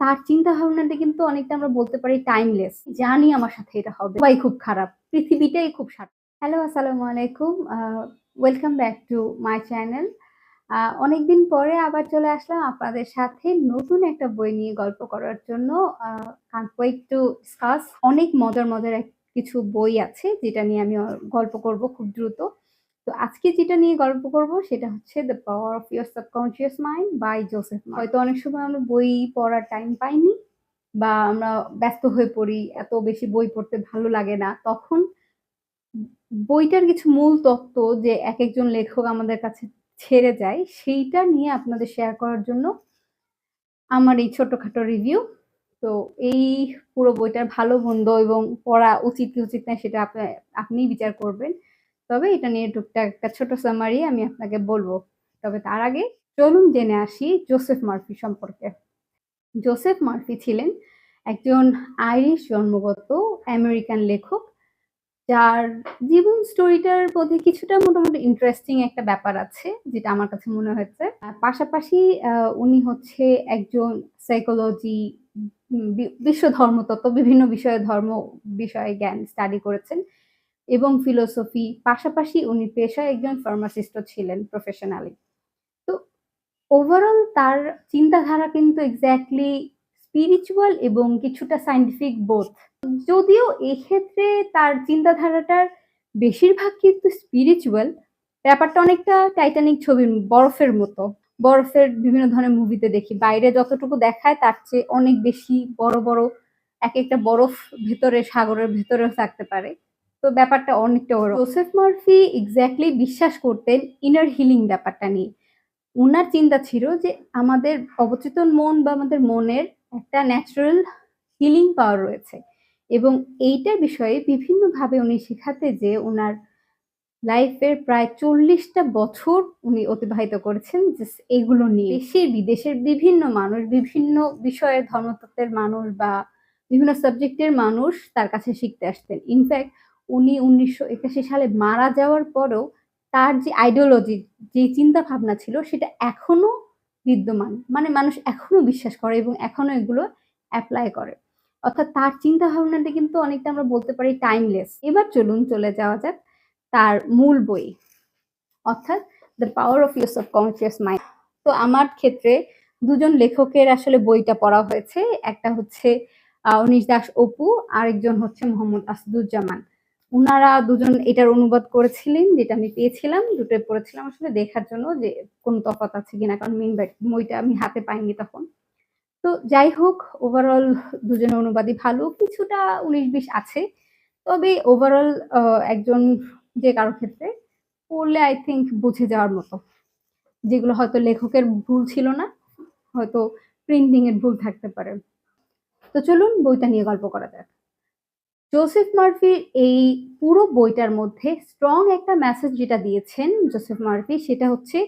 তার চিন্তা ভাবনাটা কিন্তু অনেকটা আমরা বলতে পারি টাইমলেস জানি আমার সাথে এটা হবে। সবাই খুব খারাপ। পৃথিবীটাই খুব খারাপ হ্যালো আসসালামু আলাইকুম। Welcome back to my channel অনেকদিন পরে আবার চলে আসলাম আপনাদের সাথে নতুন একটা বই নিয়ে গল্প করার জন্য। কান্ট ওয়েট টু ডিসকাস অনেক মজার মজার কিছু বই আছে যেটা নিয়ে আমি গল্প করব খুব দ্রুত। তো আজকে যেটা নিয়ে গল্প করব সেটা হচ্ছে the power of your subconscious mind by Joseph হয়তো অনেক সময় আমরা বই পড়ার টাইম পাইনি বা আমরা ব্যস্ত হয়ে পড়ি, এত বেশি বই পড়তে ভালো লাগে না। তখন বইটার কিছু মূল তত্ত্ব যে এক একজন লেখক আমাদের কাছে ছেড়ে যায়, সেইটা নিয়ে আপনাদের শেয়ার করার জন্য আমার এই ছোটখাটো রিভিউ তো এই পুরো বইটার ভালো, মন্দ এবং পড়া উচিত কি উচিত না সেটা আপনি, আপনিই বিচার করবেন। তবে এটা নিয়ে টুকটাক একটা ছোট সামারি আমি আপনাকে বলব। তবে তার আগে চলুন জেনে আসি জোসেফ মার্ফি সম্পর্কে। জোসেফ মার্ফি ছিলেন একজন আইরিশ জন্মগত আমেরিকান লেখক, যার জীবন স্টোরিটার মধ্যে কিছুটা মোটামুটি ইন্টারেস্টিং একটা ব্যাপার আছে, যেটা আমার কাছে মনে হয়েছে। পাশাপাশি উনি হচ্ছে একজন সাইকোলজি বিশ্ব ধর্মতত্ত্ব, বিভিন্ন বিষয়ে ধর্ম বিষয়ে জ্ঞান স্টাডি করেছেন। এবং ফিলোসফি পাশাপাশি উনি পেশায় একজন ফার্মাসিস্টও ছিলেন প্রফেশনালি তো ওভারঅল তার চিন্তাধারা কিন্তু এক্স্যাক্টলি স্পিরিচুয়াল এবং কিছুটা সাইন্টিফিক বোধ যদিও এক্ষেত্রে তার চিন্তাধারাটার বেশিরভাগ কিন্তু স্পিরিচুয়াল ব্যাপারটা অনেকটা টাইটানিক ছবির বরফের মতো। বরফের বিভিন্ন ধরনের মুভিতে দেখি, বাইরে যতটুকু দেখায় তার চেয়ে অনেক বেশি বড় বড় এক একটা বরফ ভেতরে, সাগরের ভেতরেও থাকতে পারে। তো ব্যাপারটা অনেকটা বড় জোসেফ মার্ফি এক্স্যাক্টলি বিশ্বাস করতেন ইনার হিলিং ব্যাপারটা নিয়ে। ওনার চিন্তা ছিল যে আমাদের অবচেতন মন বা আমাদের মনের একটা ন্যাচারাল হিলিং পাওয়ার রয়েছে এবং এইটার বিষয়ে বিভিন্নভাবে উনি শেখাতে যে ওনার লাইফের প্রায় চল্লিশটা বছর উনি অতিবাহিত করেছেন এগুলো নিয়ে। দেশের বিদেশের বিভিন্ন মানুষ, বিভিন্ন বিষয়ের ধর্মতত্ত্বের মানুষ বা বিভিন্ন সাবজেক্টের মানুষ তার কাছে শিখতে আসতেন। ইনফ্যাক্ট উনি উনিশশো একাশি সালে মারা যাওয়ার পরেও তার যে আইডিওলজি যে চিন্তা ভাবনা ছিল, সেটা এখনও বিদ্যমান। মানে মানুষ এখনও বিশ্বাস করে এবং এখনও এগুলো অ্যাপ্লাই করে। অর্থাৎ তার চিন্তা ভাবনাটা কিন্তু অনেকটা আমরা বলতে পারি টাইমলেস এবার চলুন চলে যাওয়া যাক তার মূল বই, অর্থাৎ the power of use of subconscious mind তো আমার ক্ষেত্রে দুজন লেখকের আসলে বইটা পড়া হয়েছে। একটা হচ্ছে অনিশ দাস অপু, আরেকজন হচ্ছে মোহাম্মদ আসাদুজ্জামান। উনারা দুজন এটার অনুবাদ করেছিলেন, যেটা আমি পেয়েছিলাম, দুটো পড়েছিলাম আসলে দেখার জন্য যে কোন তফাৎ আছে কিনা, কারণ মেন বইটা আমি হাতে পাইনি তখন। তো যাই হোক ওভারঅল দুজনের অনুবাদই ভালো, কিছুটা উনিশ বিশ আছে। তবে ওভারঅল একজন যে কারও ক্ষেত্রে পড়লে আই থিঙ্ক বুঝে যাওয়ার মতো। যেগুলো হয়তো লেখকের ভুল ছিল না, হয়তো প্রিন্টিং এর ভুল থাকতে পারে। তো চলুন বইটা নিয়ে গল্প করা যাক। জোসেফ মার্ফির এই পুরো বইটার মধ্যে স্ট্রং একটা মেসেজ যেটা দিয়েছেন জোসেফ মার্ফি, সেটা হচ্ছে,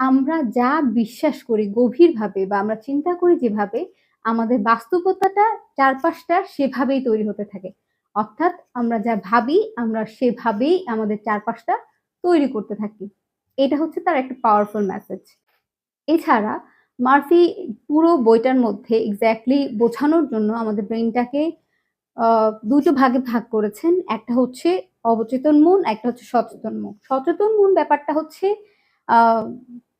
আমরা যা বিশ্বাস করি গভীরভাবে বা আমরা চিন্তা করি যেভাবে, আমাদের বাস্তবতাটা চারপাশটা সেভাবেই তৈরি হতে থাকে। অর্থাৎ আমরা যা ভাবি, আমরা সেভাবেই আমাদের চারপাশটা তৈরি করতে থাকি। এটা হচ্ছে তার একটা পাওয়ারফুল মেসেজ এছাড়া, মার্ফি পুরো বইটার মধ্যে এক্স্যাক্টলি বোঝানোর জন্য আমাদের ব্রেনটাকে দুটো ভাগে ভাগ করেছেন। একটা হচ্ছে অবচেতন মন, একটা হচ্ছে সচেতন মন। সচেতন মন ব্যাপারটা হচ্ছে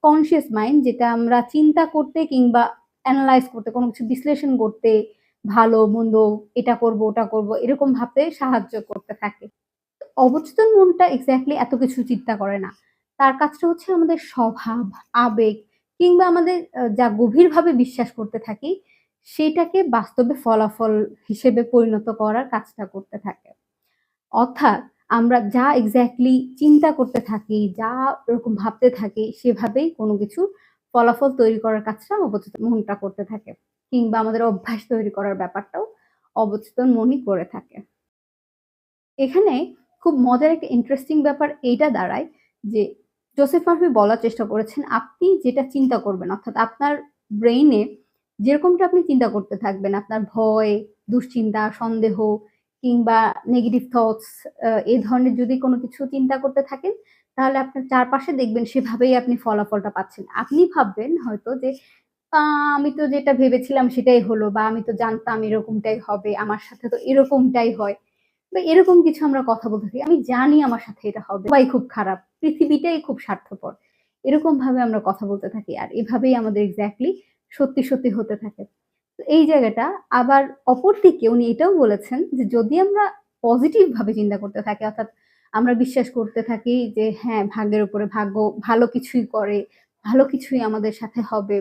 কনসিয়াস মাইন্ড যেটা আমরা চিন্তা করতে কিংবা অ্যানালাইজ করতে, কোনো কিছু বিশ্লেষণ করতে ভালো, মন্দ, এটা করব, ওটা করব, এরকম ভাবতে সাহায্য করতে থাকে। অবচেতন মনটা এক্স্যাক্টলি এত কিছু চিন্তা করে না। তার কাজটা হচ্ছে আমাদের স্বভাব, আবেগ কিংবা আমাদের যা গভীরভাবে বিশ্বাস করতে থাকি সেটাকে বাস্তবে ফলাফল হিসেবে পরিণত করার কাজটা করতে থাকে। অর্থাৎ আমরা যা এক্স্যাক্টলি চিন্তা করতে থাকি, যা এরকম ভাবতে থাকি, সেভাবেই কোনো কিছু ফলাফল তৈরি করার কাজটা অবচেতন মনটা করতে থাকে কিংবা আমাদের অভ্যাস তৈরি করার ব্যাপারটাও অবচেতন মনই করে থাকে। এখানে খুব মজার একটা ইন্টারেস্টিং ব্যাপার এইটা দাঁড়ায় যে জোসেফ মার্ফি বলার চেষ্টা করেছেন, আপনি যেটা চিন্তা করবেন, অর্থাৎ আপনার ব্রেইনে যেরকমটা আপনি চিন্তা করতে থাকবেন, আপনার ভয়, দুশ্চিন্তা, সন্দেহ কিংবা নেগেটিভ থটস এই ধরনের যদি কোনো কিছু চিন্তা করতে থাকেন, তাহলে আপনার চারপাশে দেখবেন সেভাবেই আপনি ফলাফলটা পাচ্ছেন আপনি ভাববেন হয়তো যে আমি তো যেটা ভেবেছিলাম সেটাই হলো বা আমি তো জানতাম এরকমটাই হবে। আমার সাথে তো এরকমটাই হয়। বা এরকম কিছু আমরা কথা বলতে থাকি। আমি জানি আমার সাথে এটা হবে। সবাই খুব খারাপ। পৃথিবীটাই খুব স্বার্থপর। এরকম ভাবে আমরা কথা বলতে থাকি। আর এভাবেই আমাদের এক্সাক্টলি সত্যি, সত্যি হতে থাকে। এই জায়গাটা আবার অপরদিকে উনি এটাও বলেছেন যে যদি আমরা পজিটিভ ভাবে চিন্তা করতে থাকি অর্থাৎ আমরা বিশ্বাস করতে থাকি যে হ্যাঁ, ভাগ্যের উপরে ভাগ্য ভালো কিছুই করে, ভালো কিছুই আমাদের সাথে হবে।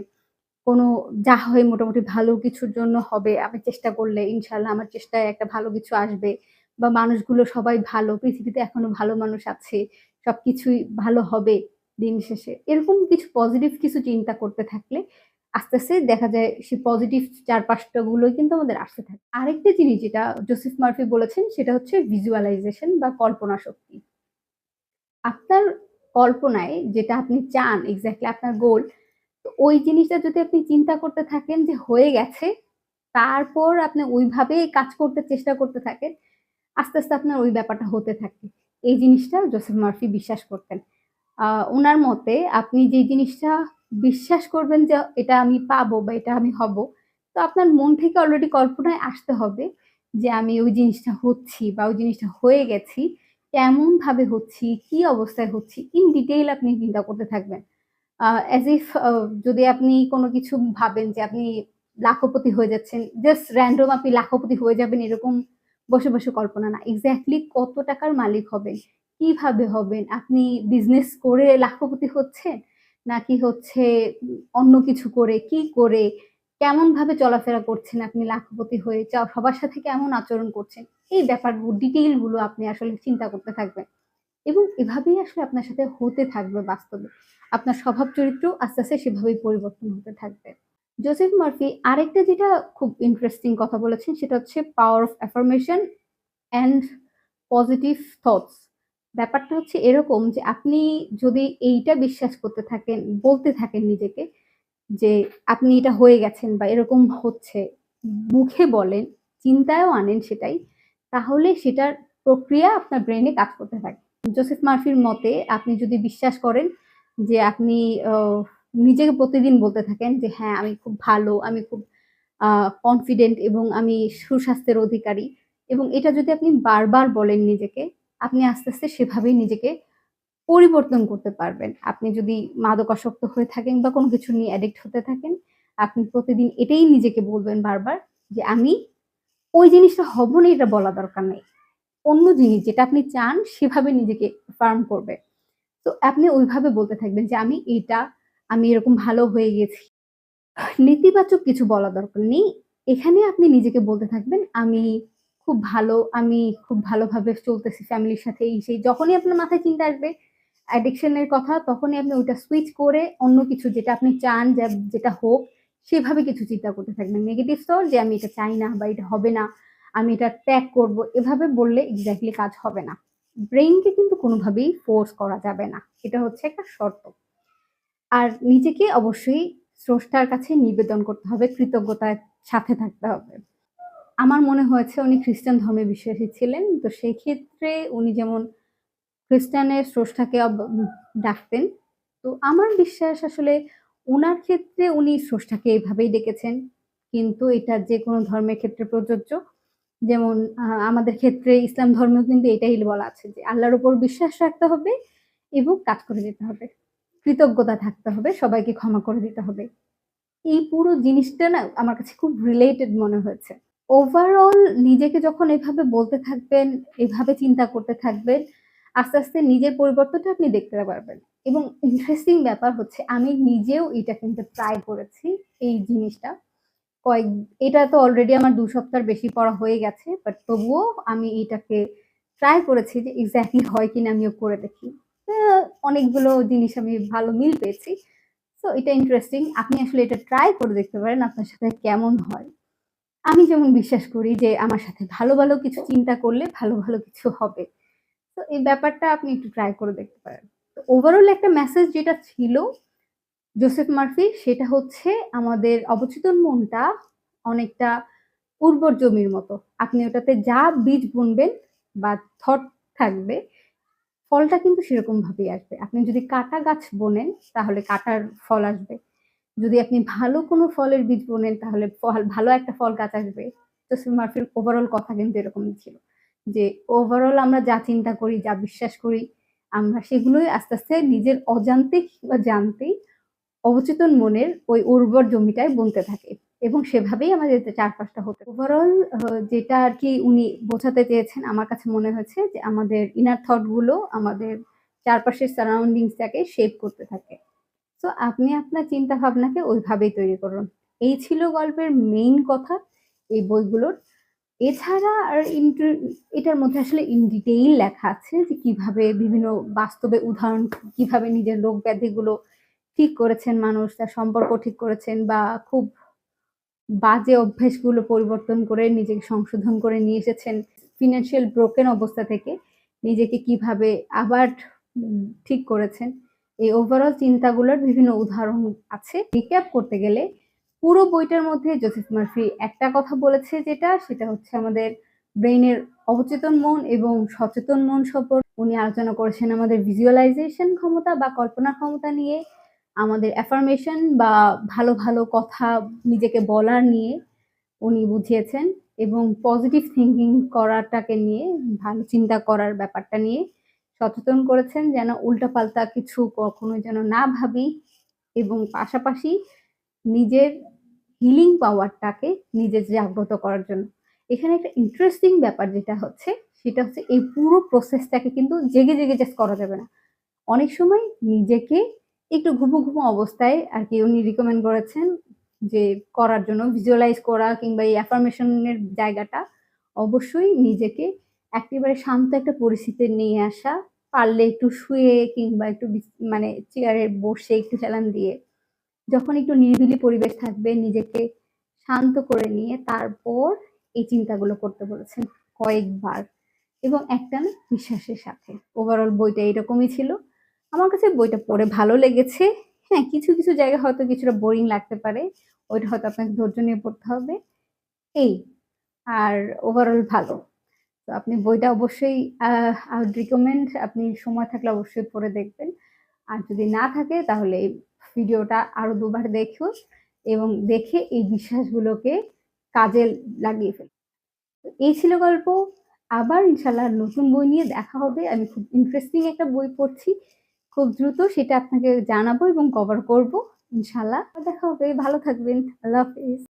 কোনো যা হয় মোটামুটি ভালো কিছুর জন্য হবে। আমি চেষ্টা করলে ইনশাআল্লাহ আমার চেষ্টায় একটা ভালো কিছু আসবে। বা মানুষগুলো সবাই ভালো। পৃথিবীতে এখনও ভালো মানুষ আছে। সবকিছুই ভালো হবে দিন শেষে। এরকম কিছু পজিটিভ কিছু চিন্তা করতে থাকলে আস্তে, আস্তে দেখা যায় সেই পজিটিভ চারপাশটা গুলোই কিন্তু আমাদের আসতে থাকে। আরেকটা জিনিস যেটা জোসেফ মার্ফি বলেছেন সেটা হচ্ছে ভিজুয়ালাইজেশন বা কল্পনা শক্তি। আপনার কল্পনায় যেটা আপনি চান এক্সাক্টলি আপনার গোল, ওই জিনিসটা যদি আপনি চিন্তা করতে থাকেন যে হয়ে গেছে, তারপর আপনি ওইভাবে কাজ করতে চেষ্টা করতে থাকেন, আস্তে, আস্তে আপনার ওই ব্যাপারটা হতে থাকে। এই জিনিসটা জোসেফ মার্ফি বিশ্বাস করতেন। আ উনার মতে আপনি যে জিনিসটা বিশ্বাস করবেন যে এটা আমি পাবো বা এটা আমি হব, তো আপনার মন থেকে অলরেডি কল্পনায় আসতে হবে যে আমি ওই জিনিসটা হচ্ছি বা ওই জিনিসটা হয়ে গেছি। কেমনভাবে হচ্ছি, কি অবস্থায় হচ্ছি ইন ডিটেইল আপনি চিন্তা করতে থাকবেন। অ্যাজ ইফ যদি আপনি কোনো কিছু ভাবেন যে আপনি লাখপতি হয়ে যাচ্ছেন, জাস্ট র‍্যান্ডম আপনি লাখপতি হয়ে যাবেন এরকম বসে, বসে কল্পনা না। এক্স্যাক্টলি কত টাকার মালিক হবেন, কীভাবে হবেন, আপনি বিজনেস করে লাখপতি হচ্ছেন, নাকি হচ্ছে অন্য কিছু করে, কি করে, কেমনভাবে চলাফেরা করছেন আপনি লাখপতি হয়ে, চ সবার সাথে কেমন আচরণ করছেন। এই ব্যাপারগুলো ডিটেইলগুলো আপনি আসলে চিন্তা করতে থাকবেন। এবং এভাবেই আসলে আপনার সাথে হতে থাকবে বাস্তবে। আপনার স্বভাব চরিত্র আস্তে, আস্তে সেভাবেই পরিবর্তন হতে থাকবে। জোসেফ মার্ফি আরেকটা যেটা খুব ইন্টারেস্টিং কথা বলেছেন সেটা হচ্ছে power of affirmation and positive thoughts. ব্যাপারটা হচ্ছে এরকম যে আপনি যদি এইটা বিশ্বাস করতে থাকেন, বলতে থাকেন নিজেকে যে আপনি এটা হয়ে গেছেন বা এরকম হচ্ছে, মুখে বলেন, চিন্তায়ও আনেন সেটাই, তাহলে সেটার প্রক্রিয়া আপনার ব্রেনে কাজ করতে থাকে। জোসেফ মার্ফির মতে আপনি যদি বিশ্বাস করেন যে আপনি নিজেকে প্রতিদিন বলতে থাকেন যে হ্যাঁ, আমি খুব ভালো, আমি খুব কনফিডেন্ট এবং আমি সুস্বাস্থ্যের অধিকারী এবং এটা যদি আপনি বারবার বলেন নিজেকে, আপনি আস্তে, আস্তে সেভাবেই নিজেকে পরিবর্তন করতে পারবেন। আপনি যদি মাদকাসক্ত হয়ে থাকেন বা কোনো কিছু নিয়ে অ্যাডিক্ট হতে থাকেন, আপনি প্রতিদিন এটাই নিজেকে বলবেন বারবার যে আমি ওই জিনিসটা হব না এটা বলা দরকার নেই। অন্য জিনিস যেটা আপনি চান সেভাবে নিজেকে ফার্ম করবে। তো আপনি ওইভাবে বলতে থাকবেন যে আমি এটা আমি এরকম ভালো হয়ে গেছি। নেতিবাচক কিছু বলা দরকার নেই। এখানে আপনি নিজেকে বলতে থাকবেন আমি খুব ভালো, আমি খুব ভালোভাবে চলতেছি ফ্যামিলির সাথে এই সেই। যখনই আপনার মাথায় চিন্তা আসবে অ্যাডিকশন এর কথা তখনই আপনি ওইটা সুইচ করে অন্য কিছু যেটা আপনি চান যেটা হোক সেভাবে কিছু চিন্তা করতে থাকবেন। নেগেটিভ থট যে আমি এটা চাই না বা এটা হবে না, আমি এটা ত্যাগ করব। এভাবে বললে এক্সাক্টলি কাজ হবে না। ব্রেইনকে কিন্তু কোনোভাবেই ফোর্স করা যাবে না। এটা হচ্ছে একটা শর্ত। আর নিজেকে অবশ্যই স্রষ্টার কাছে নিবেদন করতে হবে, কৃতজ্ঞতার সাথে থাকতে হবে। আমার মনে হয়েছে উনি খ্রিস্টান ধর্মে বিশ্বাসী ছিলেন। তো সেই ক্ষেত্রে উনি যেমন খ্রিস্টানের স্রষ্টাকে ডাকতেন। তো আমার বিশ্বাস আসলে ওনার ক্ষেত্রে উনি স্রষ্টাকে এভাবেই ডেকেছেন। কিন্তু এটা যে কোনো ধর্মের ক্ষেত্রে প্রযোজ্য। যেমন আমাদের ক্ষেত্রে ইসলাম ধর্মেও কিন্তু এটাই বলা আছে যে আল্লাহর উপর বিশ্বাস রাখতে হবে এবং কাজ করে যেতে হবে। কৃতজ্ঞতা থাকতে হবে, সবাইকে ক্ষমা করে দিতে হবে। এই পুরো জিনিসটা না আমার কাছে খুব রিলেটেড মনে হয়েছে। ওভারঅল নিজেকে যখন এভাবে বলতে থাকবেন, এভাবে চিন্তা করতে থাকবেন, আস্তে, আস্তে নিজের পরিবর্তনটা আপনি দেখতে পারবেন। এবং ইন্টারেস্টিং ব্যাপার হচ্ছে আমি নিজেও এটা কিন্তু ট্রাই করেছি এই জিনিসটা। কয়েক এটা তো অলরেডি আমার দু সপ্তাহের বেশি পড়া হয়ে গেছে। বাট তবুও আমি এটাকে ট্রাই করেছি যে এক্সাক্টলি হয় কিনা আমিও করে দেখি। অনেকগুলো জিনিস আমি ভালো মিল পেয়েছি। সো এটা ইন্টারেস্টিং। আপনি আসলে এটা ট্রাই করে দেখতে পারেন আপনার সাথে কেমন হয়। আমি যেমন বিশ্বাস করি যে আমার সাথে ভালো, ভালো কিছু চিন্তা করলে ভালো, ভালো কিছু হবে। তো এই ব্যাপারটা আপনি একটু ট্রাই করে দেখতে পারেন। তো ওভারঅল একটা মেসেজ যেটা ছিল জোসেফ মার্ফি সেটা হচ্ছে আমাদের অবচেতন মনটা অনেকটা উর্বর জমির মতো। আপনি ওটাতে যা বীজ বুনবেন বা থট থাকবে, ফলটা কিন্তু সেরকমভাবেই আসবে। আপনি যদি কাটা গাছ বোনেন তাহলে কাটার ফল আসবে। যদি আপনি ভালো কোনো ফলের বীজ বোনেন, তাহলে ফল, ভালো একটা ফল গাছ আসবে। জোসেফ মার্ফির ওভারঅল কথা কিন্তু এরকমই ছিল। যে ওভারঅল আমরা যা চিন্তা করি, যা বিশ্বাস করি, আমরা সেগুলোই আস্তে আস্তে নিজের অজান্তে বা জানতেই অবচেতন মনের ওই উর্বর জমিটায় বুনতে থাকে এবং সেভাবেই আমাদের চারপাশটা হতে ওভারঅল যেটা আর কি উনি বোঝাতে চেয়েছেন, আমার কাছে মনে হয়েছে যে আমাদের ইনার থটগুলো আমাদের চারপাশের সারাউন্ডিংসটাকে শেপ করতে থাকে। তো আপনি আপনার চিন্তা ভাবনাকে ওইভাবেই তৈরি করুন। এই ছিল গল্পের মেইন কথা এই বইগুলোর। এছাড়া আর এটার মধ্যে আসলে ইন ডিটেইল লেখা আছে যে কীভাবে বিভিন্ন বাস্তবে উদাহরণ, কীভাবে নিজের রোগ ব্যাধিগুলো ঠিক করেছেন মানুষ, তার সম্পর্ক ঠিক করেছেন বা খুব বাজে অভ্যেসগুলো পরিবর্তন করে নিজেকে সংশোধন করে নিয়ে এসেছেন। ফিনান্সিয়াল ব্রোকেন অবস্থা থেকে নিজেকে কীভাবে আবার ঠিক করেছেন। এই ওভারঅল চিন্তাগুলোর বিভিন্ন উদাহরণ আছে। রিক্যাপ করতে গেলে পুরো বইটার মধ্যে জোসেফ মার্ফি একটা কথা বলেছে যেটা, সেটা হচ্ছে আমাদের ব্রেইনের অবচেতন মন এবং সচেতন মন সম্পর্কে। উনি আলোচনা করেছেন আমাদের ভিজুয়ালাইজেশন ক্ষমতা বা কল্পনা ক্ষমতা নিয়ে। আমাদের অ্যাফার্মেশন বা ভালো ভালো কথা নিজেকে বলার নিয়ে উনি বুঝিয়েছেন এবং পজিটিভ থিঙ্কিং করাটাকে নিয়ে, ভালো চিন্তা করার ব্যাপারটা নিয়ে সচেতন করেছেন যেন উল্টাপাল্টা কিছু কখনো যেন না ভাবি এবং পাশাপাশি নিজের হিলিং পাওয়ারটাকে নিজের জাগ্রত করার জন্য। এখানে একটা ইন্টারেস্টিং ব্যাপার যেটা হচ্ছে, সেটা হচ্ছে এই পুরো প্রসেসটাকে কিন্তু জেগে জেগে জাস্ট করা যাবে না। অনেক সময় নিজেকে একটু ঘুমো ঘুমো অবস্থায় আর কি উনি রিকমেন্ড করেছেন যে করার জন্য ভিজুয়ালাইজ করা কিংবা এই অ্যাফার্মেশনের জায়গাটা অবশ্যই নিজেকে একেবারে শান্ত একটা পরিস্থিতি নিয়ে আসা। পারলে একটু শুয়ে কিংবা একটু মানে চেয়ারে বসে একটু চালান দিয়ে যখন একটু নিরিবিলি পরিবেশ থাকবে, নিজেকে শান্ত করে নিয়ে তারপর এই চিন্তাগুলো করতে বলেছেন কয়েকবার। এবং একটা না বিশ্বাসের সাথে। ওভারঅল বইটা এরকমই ছিল। আমার কাছে বইটা পড়ে ভালো লেগেছে। হ্যাঁ কিছু কিছু জায়গায় হয়তো কিছুটা বোরিং লাগতে পারে। ওইটা হয়তো আপনাকে ধৈর্য নিয়ে পড়তে হবে। এই, আর ওভারঅল ভালো। তো আপনি বইটা অবশ্যই রিকমেন্ড আপনি সময় থাকলে অবশ্যই পড়ে দেখবেন। আর যদি না থাকে, তাহলে এই ভিডিওটা আরও দুবার দেখো এবং দেখে এই বিশ্বাসগুলোকে কাজে লাগিয়ে ফেল এই ছিল গল্প। আবার ইনশাল্লাহ নতুন বই নিয়ে দেখা হবে। আমি খুব ইন্টারেস্টিং একটা বই পড়ছি। খুব দ্রুত সেটা আপনাকে জানাব এবং কভার করব ইনশাল্লাহ দেখা হবে। ভালো থাকবেন। আল্লাহ হাফিজ।